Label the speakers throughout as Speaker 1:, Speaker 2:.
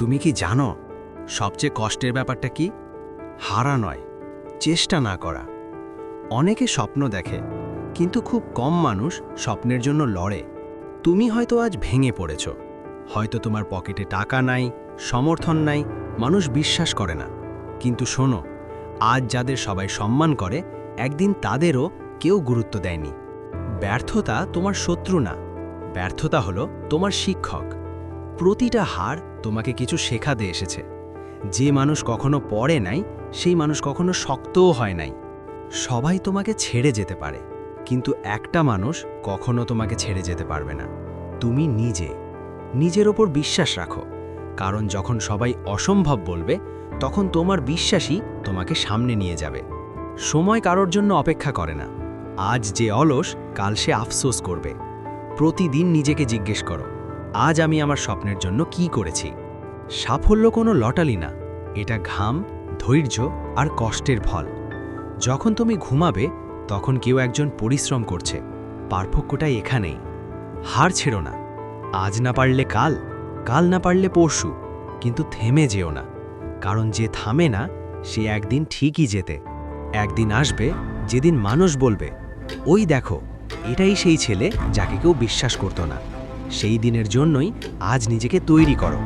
Speaker 1: তুমি কি জানো, সবচেয়ে কষ্টের ব্যাপারটা কি? হারা নয়, চেষ্টা না করা। অনেকে স্বপ্ন দেখে, কিন্তু খুব কম মানুষ স্বপ্নের জন্য লড়ে। তুমি হয়তো আজ ভেঙে পড়েছ, হয়তো তোমার পকেটে টাকা নাই, সমর্থন নাই, মানুষ বিশ্বাস করে না। কিন্তু শোনো, আজ যাদের সবাই সম্মান করে, একদিন তাদেরও কেউ গুরুত্ব দেয়নি। ব্যর্থতা তোমার শত্রু না, ব্যর্থতা হলো তোমার শিক্ষক। প্রতিটা হার তোমাকে কিছু শেখাতে এসেছে। যে মানুষ কখনো পড়ে নাই, সেই মানুষ কখনো শক্তও হয় নাই। সবাই তোমাকে ছেড়ে যেতে পারে, কিন্তু একটা মানুষ কখনো তোমাকে ছেড়ে যেতে পারবে না। তুমি নিজে, নিজের ওপর বিশ্বাস রাখো, কারণ যখন সবাই অসম্ভব বলবে, তখন তোমার বিশ্বাসই তোমাকে সামনে নিয়ে যাবে। সময় কারোর জন্য অপেক্ষা করে না। আজ যে অলস, কাল সে আফসোস করবে। প্রতিদিন নিজেকে জিজ্ঞেস করো আজ আমি আমার স্বপ্নের জন্য কি করেছি? সাফল্য কোনো লটালি না। এটা ঘাম, ধৈর্য আর কষ্টের ফল। যখন তুমি ঘুমাবে, তখন কেউ একজন পরিশ্রম করছে। পার্থক্যটাই এখানেই। হার ছেড়ো না। আজ না পারলে কাল কাল না পারলে পরশু। কিন্তু থেমে যেও না। কারণ যে থামে না, সে একদিন ঠিকই যেতে। একদিন আসবে, যেদিন মানুষ বলবে, ওই দেখো, এটাই সেই ছেলে যাকে কেউ বিশ্বাস করতো না। সেই দিনের জন্যই আজ নিজেকে তৈরি করো।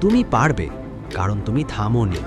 Speaker 1: তুমি পারবে কারণ তুমি থামোনি।